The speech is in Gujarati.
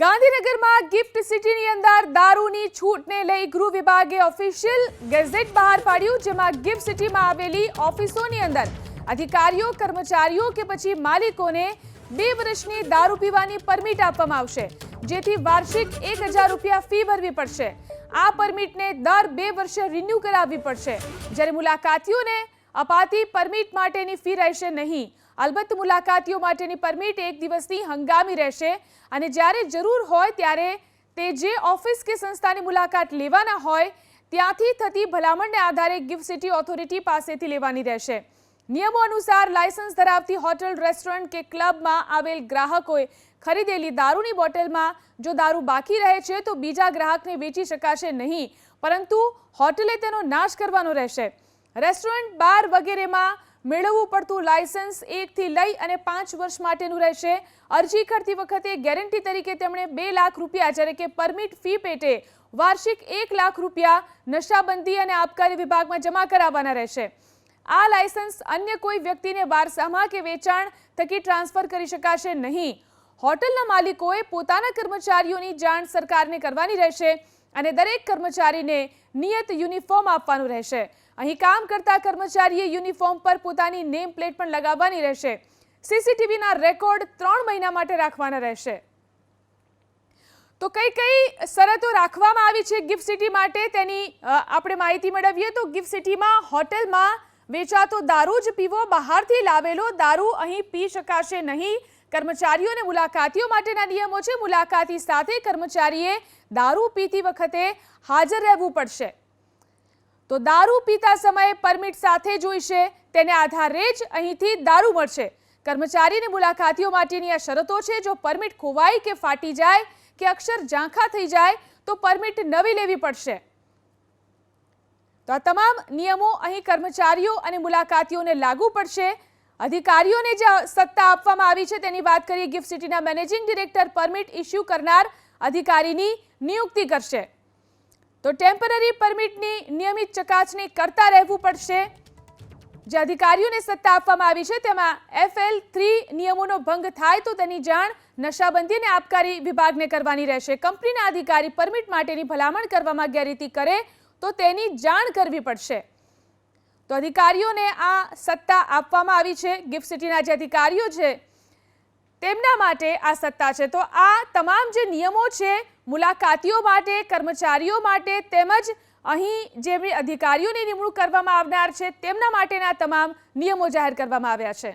ગાંધીનગરમાં ગિફ્ટ સિટીની અંદર દારૂની છૂટને લઈ ગૃહ વિભાગે ઓફિશિયલ ગેઝેટ બહાર પાડ્યું, જેમાં ગિફ્ટ સિટીમાં આવેલી ઓફિસોની અંદર અધિકારીઓ, કર્મચારીઓ કે પછી માલિકોને બે વર્ષની દારૂ પીવાની પરમિટ આપવામાં આવશે, જેથી વાર્ષિક એક હજાર રૂપિયા ફી ભરવી પડશે. આ પરમિટને દર બે વર્ષે રિન્યૂ કરાવવી પડશે. જ્યારે મુલાકાતીઓને અપાતી પરમિટ માટેની ફી રહેશે નહીં અલબત્ત મુલાકાતીઓ માટેની પરમિટ એક દિવસની હંગામી રહેશે અને જ્યારે જરૂર હોય ત્યારે તે જે ઓફિસ કે સંસ્થાની મુલાકાત લેવાના હોય, ત્યાંથી થતી ભલામણને આધારે ગિફ્ટ સિટી ઓથોરિટી પાસેથી લેવાની રહેશે. નિયમો અનુસાર લાયસન્સ ધરાવતી હોટલ, રેસ્ટોરન્ટ કે ક્લબમાં આવેલ ગ્રાહકોએ ખરીદેલી દારૂની બોટલમાં જો દારૂ બાકી રહે છે, તો બીજા ગ્રાહકને વેચી શકાશે નહીં, પરંતુ હોટલે તેનો નાશ કરવાનો રહેશે. રેસ્ટોરન્ટ, બાર વગેરેમાં મેળવવું પડતું લાયસન્સ એકથી લઈ અને પાંચ વર્ષ માટેનું રહેશે. અરજી કરતી વખતે ગેરંટી તરીકે તેમણે બે લાખ રૂપિયા, જ્યારે કે પરમિટ ફી પેટે વાર્ષિક એક લાખ રૂપિયા નશાબંધી અને આબકારી વિભાગમાં જમા કરાવવાના રહેશે. આ લાયસન્સ અન્ય કોઈ વ્યક્તિને વારસામાં કે વેચાણ થકી ટ્રાન્સફર કરી શકાશે નહીં. હોટલના માલિકોએ પોતાના કર્મચારીઓની જાણ સરકારને કરવાની રહેશે. અને દરેક કર્મચારીને નિયત યુનિફોર્મ આપવાનું રહેશે. અહીં કામ કરતા કર્મચારીએ યુનિફોર્મ પર પોતાની નેમ પ્લેટ પણ લગાવવાની રહેશે. સીસીટીવીના રેકોર્ડ ત્રણ મહિના માટે રાખવાના રહેશે. તો કઈ કઈ શરતો રાખવામાં આવી છે ગિફ્ટ સિટી માટે તેની આપણે માહિતી મેળવીએ તો ગિફ્ટ સિટીમાં હોટેલમાં વેચાતો દારૂ જ પીવો, બહારથી લાવેલો દારૂ અહીં પી શકાશે નહીં. કર્મચારીઓ અને મુલાકાતીઓ માટેના નિયમો છે. મુલાકાતી સાથે કર્મચારીએ દારૂ પીતી વખતે હાજર રહેવું પડશે. તો દારૂ પીતા સમયે પરમિટ સાથે જોઈશે તેને આધારે જ અહીંથી દારૂ મળશે. કર્મચારી અને મુલાકાતીઓ માટેની આ શરતો છે. જો પરમિટ ખોવાય કે ફાટી જાય કે અક્ષર ઝાંખા થઈ જાય, તો પરમિટ નવી લેવી પડશે. તો આ તમામ નિયમો અહીં કર્મચારીઓ અને મુલાકાતીઓને લાગુ પડશે. અધિકારીઓને જે સત્તા આપવામાં આવી છે. તેની વાત કરીએ, ગિફ્ટ સિટીના મેનેજિંગ ડિરેક્ટર પરમિટ ઇસ્યુ કરનાર અધિકારીની નિયુક્તિ કરશે. તો ટેમ્પરરી પરમિટની નિયમિત ચકાસણી કરતા રહેવું પડશે. જે અધિકારીઓને સત્તા આપવામાં આવી છે, તેમાં એફએલ થ્રી નિયમોનો ભંગ થાય તો તેની જાણ નશાબંધી અને આબકારી વિભાગને કરવાની રહેશે. કંપનીના અધિકારી પરમિટ માટેની ભલામણ કરવામાં ગેરરીતિ કરે તો તેની જાણ કરવી પડશે. તો અધિકારીઓને આ સત્તા આપવામાં આવી છે. ગિફ્ટ સિટીના જે અધિકારીઓ છે, તેમના માટે આ સત્તા છે. તો આ તમામ જે નિયમો છે, મુલાકાતીઓ માટે, કર્મચારીઓ માટે તેમજ અહીં જે અધિકારીઓની નિમણૂક કરવામાં આવનાર છે, તેમના માટેના તમામ નિયમો જાહેર કરવામાં આવ્યા છે.